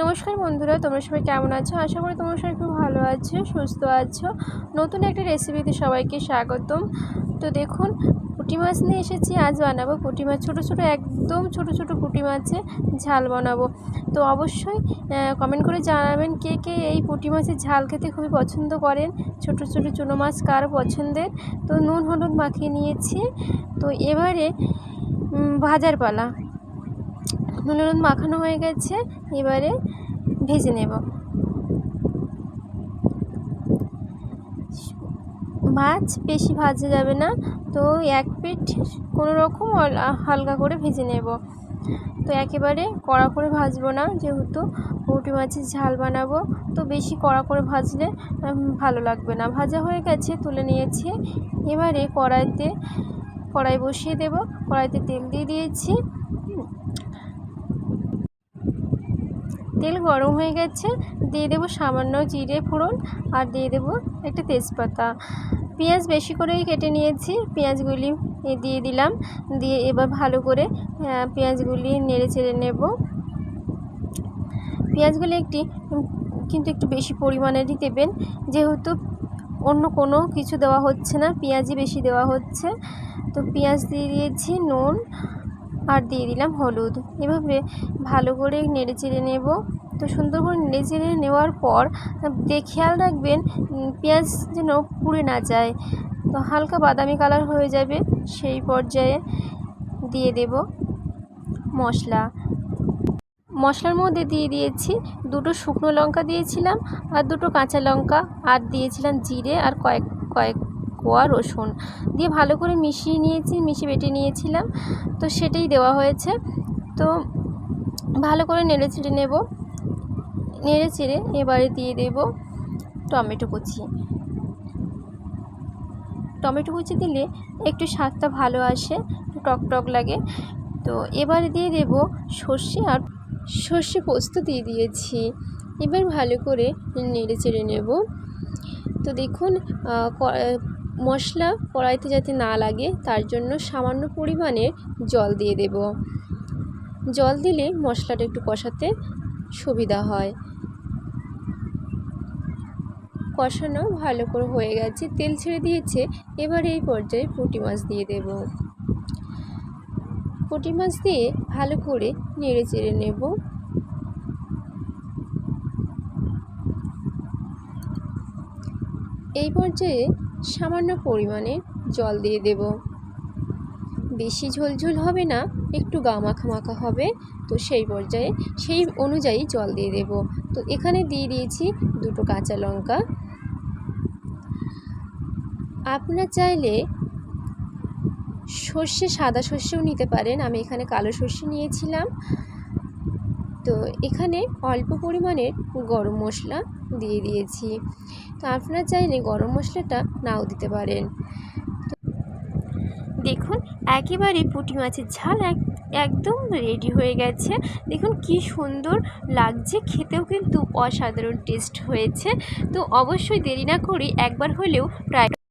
নমস্কার বন্ধুরা, তোমরা সবাই কেমন আছো? আশা করি তোমরা সবাই খুব ভালো আছো, সুস্থ আছো। নতুন একটা রেসিপিতে সবাইকে স্বাগতম। তো দেখুন, পুঁটি মাছ নিয়ে এসেছি, আজ বানাবো পুঁটি মাছ। ছোটো ছোটো, একদম ছোটো ছোটো পুঁটি মাছে ঝাল বানাবো। তো অবশ্যই কমেন্ট করে জানাবেন কে কে এই পুঁটি মাছের ঝাল খেতে খুবই পছন্দ করেন। ছোটো ছোটো, চুনো মাছ কার পছন্দের? তো নুন, হলুদ মাখিয়ে নিয়েছি। তো এবারে ভাজার পালা। নুন হলুদ মাখানো হয়ে গেছে, এবারে ভেজে নেব। মাছ বেশি ভাজা যাবে না, তো এক পিঠ কোনো রকম হালকা করে ভেজে নেব। তো একেবারে কড়া করে ভাজবো না, যেহেতু পুঁটি মাছের ঝাল বানাবো, তো বেশি কড়া করে ভাজলে ভালো লাগবে না। ভাজা হয়ে গেছে, তুলে নিয়েছি। এবারে কড়াইতে, কড়াই বসিয়ে দেব। কড়াইতে তেল দিয়ে দিয়েছি। তেল গরম হয়ে গেছে। দিয়ে দেবো সামান্য জিরে ফোড়ন আর দিয়ে দেবো একটা তেজপাতা। পেঁয়াজ বেশি করেই কেটে নিয়েছি, পেঁয়াজগুলি দিয়ে দিলাম। দিয়ে এবার ভালো করে পেঁয়াজগুলি নেড়ে চেড়ে নেব। পেঁয়াজগুলি একটি কিন্তু একটু বেশি পরিমাণেরই দেবেন। যেহেতু অন্য কোনো কিছু দেওয়া হচ্ছে না, পেঁয়াজই বেশি দেওয়া হচ্ছে। তো পেঁয়াজ দিয়ে দিয়েছি, নুন আর দিয়ে দিলাম হলুদ। এভাবে ভালো করে নেড়ে চেড়ে নেব। তো সুন্দর করে নেড়ে চেড়ে নেওয়ার পর খেয়াল রাখবেন পেঁয়াজ যেন পুড়ে না যায়। তো হালকা বাদামি কালার হয়ে যাবে, সেই পর্যায়ে দিয়ে দেব মশলা। মশলার মধ্যে দিয়ে দিয়েছি দুটো শুকনো লঙ্কা দিয়েছিলাম আর দুটো কাঁচা লঙ্কা, আর দিয়েছিলাম জিরে আর কয়েক কয়েক কোয়া রসুন দিয়ে ভালো করে মিশিয়ে নিয়েছি, মিশিয়ে বেটে নিয়েছিলাম। তো সেটাই দেওয়া হয়েছে। তো ভালো করে নেড়ে চেড়ে নেব। নেড়ে চেড়ে এবারে দিয়ে দেব টমেটো কুচি। টমেটো কুচি দিলে একটু স্বাদটা ভালো আসে, টক টক লাগে। তো এবারে দিয়ে দেব সর্ষে আর সর্ষে পোস্ত দিয়ে দিয়েছি। এবার ভালো করে নেড়ে চেড়ে নেব। তো দেখুন মশলা কড়াইতে যাতে না লাগে, তার জন্য সামান্য পরিমাণে জল দিয়ে দেব। জল দিলে মশলাটা একটু কষাতে সুবিধা হয়। কষানো ভালো করে হয়ে গেছে, তেল ছেড়ে দিয়েছে, এবার এই পর্যায়ে পুঁটি মাছ দিয়ে দেব। পুঁটি মাছ দিয়ে ভালো করে নেড়ে চেড়ে নেব। এই পর্যায়ে সামান্য পরিমাণে জল দিয়ে দেব। বেশি ঝোলঝোল হবে না, একটু গা মাখা মাখা হবে, তো সেই পর্যায়ে, সেই অনুযায়ী জল দিয়ে দেব। তো এখানে দিয়ে দিয়েছি দুটো কাঁচা লঙ্কা। আপনার চাইলে সর্ষে, সাদা সর্ষেও নিতে পারেন। আমি এখানে কালো সর্ষে নিয়েছিলাম। তো এখানে অল্প পরিমাণের গরম মশলা দিয়ে দিয়েছি। তো আপনারা চাইলে গরম মশলাটা নাও দিতে পারেন। দেখুন, একেবারে পুঁটি মাছের ঝাল এক, একদম রেডি হয়ে গেছে। দেখুন কি সুন্দর লাগছে, খেতেও কিন্তু অসাধারণ টেস্ট হয়েছে। তো অবশ্যই দেরি না করে একবার হলেও ট্রাই